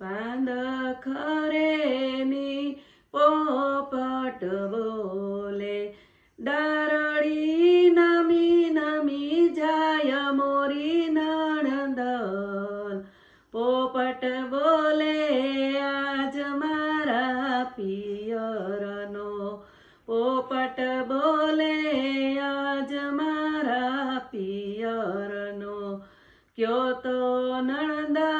પાંદ ખરેની પોપટ બોલે ડારડી નમી નમી જાય મોરી નણંદલ પોપટ બોલે, આજ મારા પિયરનો. પોપટ બોલે, આજ મારા પિયરનો. ક્યો તો નણંદલ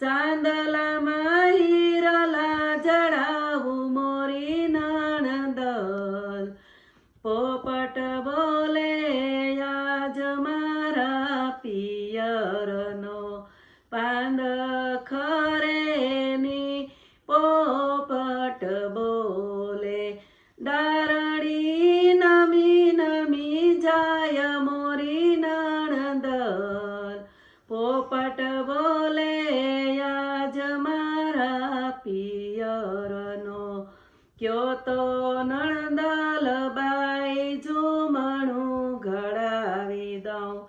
ચાંદલામાં હીરલા જડાવું મોરી નણંદલ પોપટ બોલે, આજ મારા પિયરનો પાંદ ખરેની પોપટ બોલે, દારડી કયો તો નણદાલબાઈ જો મણું ઘડાવી દઉં.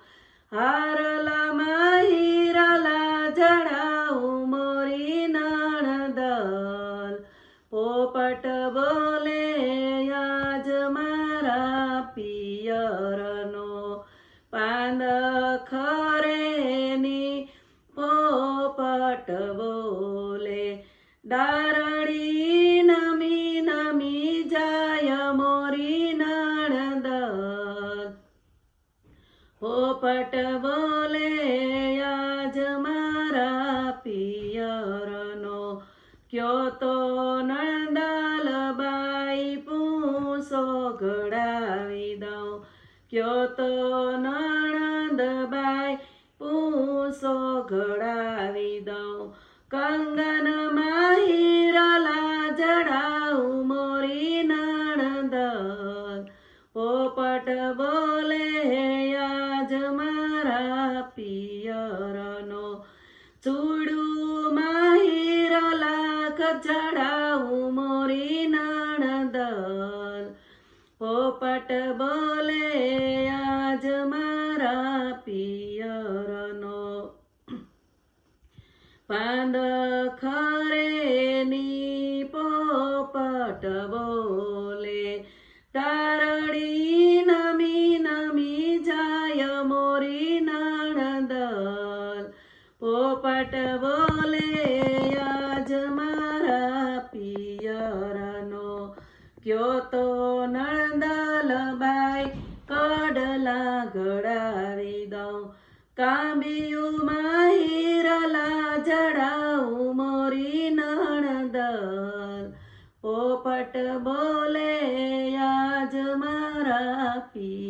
હારલા માહિરલા જણાવું, મોરી નણદલ, પોપટ બોલે આજ મારા પિયરનો. પાંદ ખરેની પોપટ બોલે દારડી પોપટ બોલે, આજ મારા પિયરનો. કયો તો નણંદલ બાઈ પૂસો ઘડાવી દઉં. કયો તો નણંદબાઈ પૂસો ઘડાવી દઉં. કંગન હીરલા જડાઉ મોરી નણંદલ પોપટ બોલે મારા પિયરનો. ચૂડું માહિરલા ચડાવું મોરી નણંદલ પોપટ બોલે, આજ મારા પિયરનો. પાંદ ખરેની પોપટ બોલે પોપટ બોલે આજ મારા પિયરનો. કયો તો નણંદલ બાઈ કડલા ઘડાવી દઉં. કાંબિયું માહિરલા જડાવું મોરી નણદલ. પોપટ બોલે આજ મારા પિયરનો